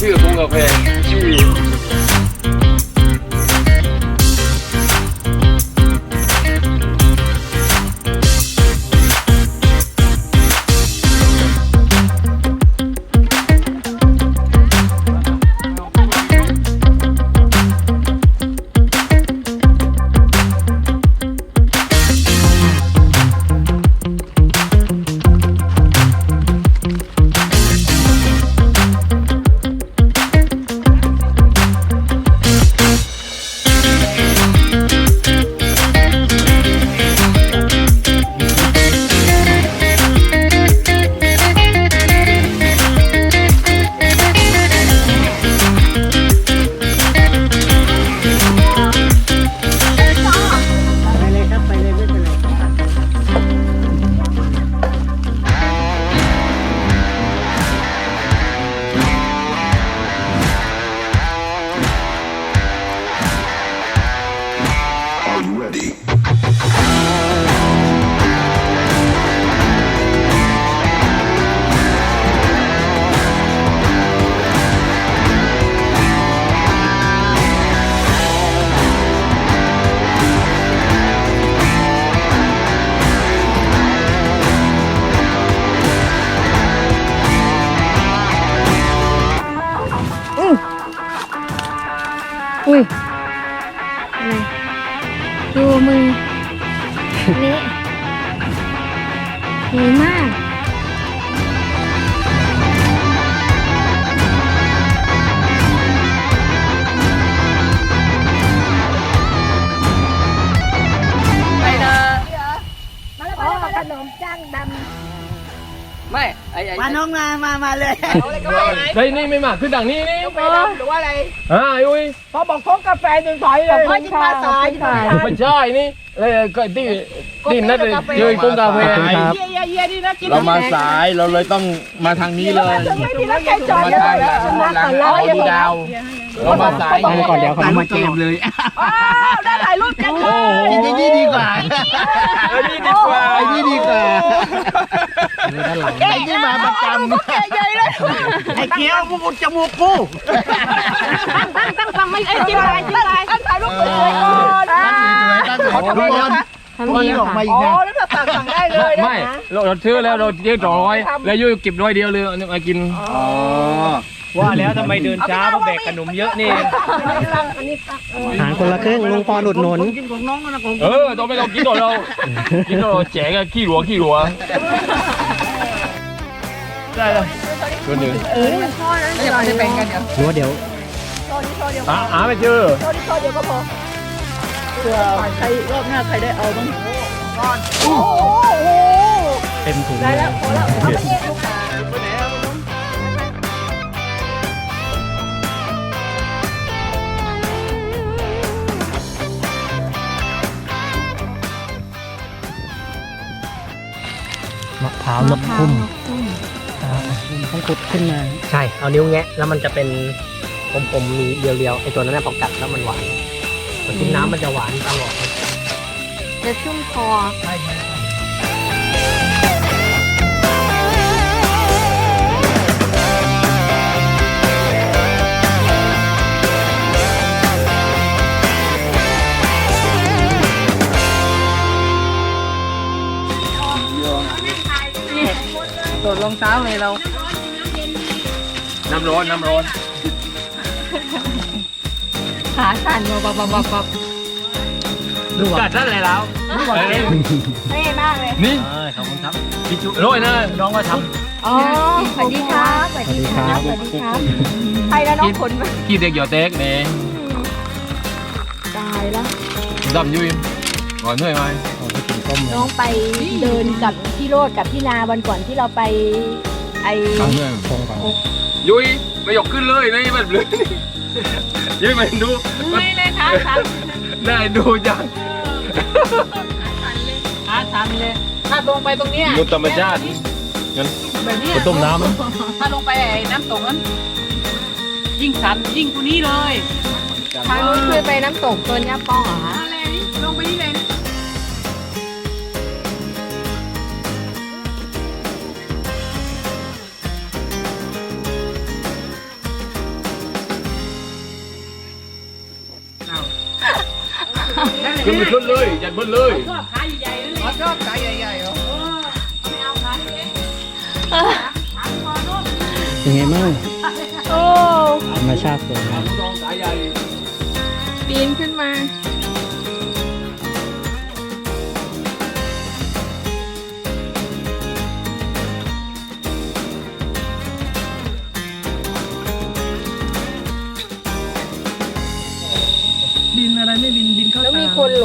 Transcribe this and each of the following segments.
ชื่อปรุงก อุ้ย อ้ไอ้มาน้องมา มา มาเลยเฮ้ยนี่ไม่มาขึ้นดังนี้นี่ไปดำหรือว่าอะไรอ่าอุ้ยพอบอกพกกาแฟจนถอยเลยพอยิ่งมาสายยิ่งมาสายไม่ใช่นี่เลยก็ที่ที่นั่นเลยเจอกุ้งกาแฟเยี่ยเยี่ยเยี่ยนี่นะกินเรามาสายเราเลยต้องมาทางนี้เลยไม่ดีแล้วแกจอดมาเยอะทางแล้วหลังเอาดูดาว เรามาสาย ก่อนเดี๋ยวเขามาเกมเลยอ้าวได้ถ่ายรูปกันเลยไอ้นี่ดีกว่าไอ้นี่ดีกว่าไอ้นี่ดีกว่าไอ้นี่มาประจำ แกใหญ่เลยไอ้เกี้ยวมุดจมูกกูตั้งตั้งตั้งไม่ไอ้จิ้มอะไรจิ้มอะไรตั้งถ่ายรูปสวยๆก่อนขอทุกคนำทำดีออกค่ะมาอีกโอ้นะแล้วก็สั่งสั่งได้เลยนะไม่เราเราซื้อแล้วเราซื้อสองร้อยแล้วยุ่เก็บร้อยเดียวเลยมากิน อ๋อ ว่าแล้วทำไมเดินช้าเพราะแบกขนมเยอะนี่ หารคนละครึ่งลุงปอนอุดหนุนกินของน้องนะของเออต้องไม่ต้องกินหรอกเรากินหรอกแจกอะขี้หัวขี้หัวได้เลยตัวหนึ่งรู้ว่าเดี๋ยวอ่าหาไม่เจอเผื่อใครรอบหน้าใครได้เอาบ้างเต็มถุงได้แล้วพอแล้ว มะพร้าวนกพุ่มต้องขุดขึ้นมาใช่ เอานิ้วแงะแล้วมันจะเป็นผมๆมีเรียวๆไอตัวนั้นนะพอกัดแล้วมันหวานแต่กินน้ำมันจะหวานตลอดจะชุ่มคอโด องเท้าเลยเรา น้ำร้อนน้ำร้อนขาสั่นบับบับบับบับกัดนั่นเลยแล้วเท่มากเลย นี่ขอบคุณครับพี่จุร้อยนะน้องก็ทอ๋อ สวัสดีครับสวัสดีครับสวัสดีครับใครแล้วน้องขนมาำขี้เด็กหยอดเต็กนี่ตายแล้วดำยุยก่อนเหนื่อยไหม น้องไปเดินกับพี่โรดกับพี่นาวันก่อนที่เราไปไอดำเหนื่อยยุยไม่ยกขึ้นเลยนี่มันเลยยุยมันดูไม่เลยขาสั่นได้ดูจังขาสั่นเลยถ้าลงไปตรงเนี้ยดูธรรมชาติแบบเนี้ยต้มน้ถ้าลงไปไอ้น้ำตกนั้นยิ่งสั่นยิ่งกว่านี้เลยทางนู้นเคยไปน้ำตกตัวเนี้ยป้องเหรอคะอะไรนี่ลงไปนี่เขึ้นไปขึ้นเลยยันบนเลยชอบขาใหญ่ๆเลยชอบขาใหญ่ๆเหรอเป็นไงบ้างโอ้ธรรมชาติสวยงามน้องสายใหญ่ปีนขึ้นมา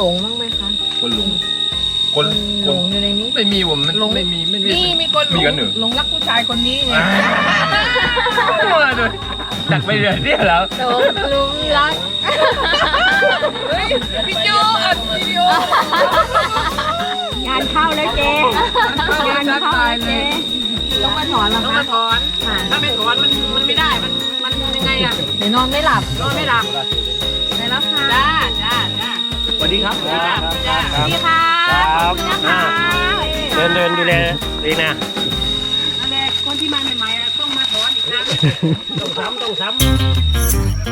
ล้วมีคนหลงบ้างไหมคะคนหลงคนหลงอยู่ในนี้ ไม่มีผมมันไม่มีไม่มี นี่มีคนมีกันเหรอ หลงรักผู้ชายคนนี้ไงมาด้วยจักไปเรื่อยเนี่ยแล้วหลงลุมรักเฮ้ยพี่โจอัดวิดีโองานเข้าแล้วเจงานเข้าแล้วเจต้องมาถอนเหรอต้องคะมาถอนถ้าไม่ถอนมันมันไม่ได้ มันมันยังไงอะเดี๋ยวนอนไม่หลับนอนไม่หลับไปแล้วค่ะ จ้าจ้าจ้า สวัสดีครับจ้าจ้าสวัสดีค่ะครับนะคะเดินเดินดูแลเองนะนั่นแหละคนที่มาใหม่ๆอะต้องมาถอนอีกครั้งต้องซ้ำต้องซ้ำ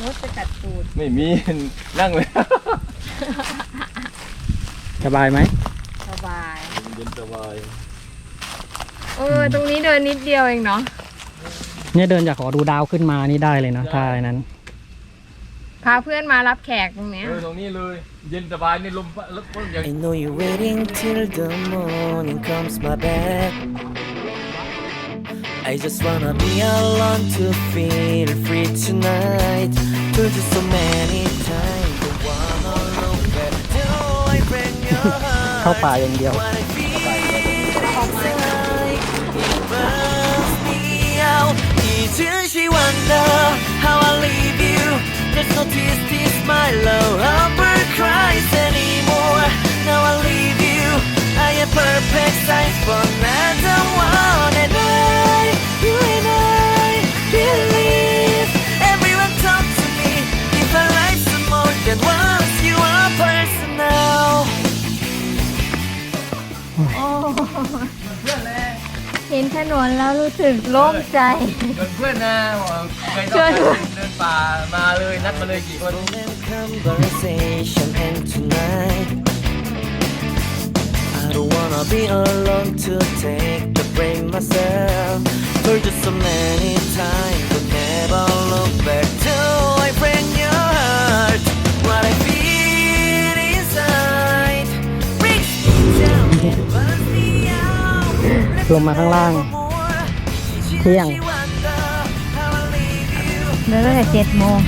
มดจะกัดตูดไม่มี นั่งเลยสบายไหมสบาย เย็นสบายเออ ตรงนี้เดินนิดเดียวเองเนาะ เนี่ยเดินจากขอดูดาวขึ้นมานี่ได้เลยนะท่าอะไรนั้น พาเพื่อนมารับแขกตรงเนี้ย เออตรงนี้เลย เย็นสบายนี่ลมลมอย่าง I know you're waiting till the morning comes my back. I just wanna be alone to feel free tonight. Told you so many times, don't wanna look back. Do I bring your เข้า heart? ป่าอย่างเดียว What I feel inside, it burns me out. It's just she wonder how I leave you. There's no tears, tears, my love. Upper cries anymore. Now I leave you. I am perfect size for another นนแล้วรู้สึกโล่งใจเพื่อนนะบอกเคยเชิญเดินป่ามาเลยนัดมาเลยกี่คน conversation and tonight I don't wanna be alone to take the blame myself For just so many times but never look back till I bring your heart What I feel inside brings me down ลงมาข้างล่าง เที่ยง เลิก็จะเจ็ดโมง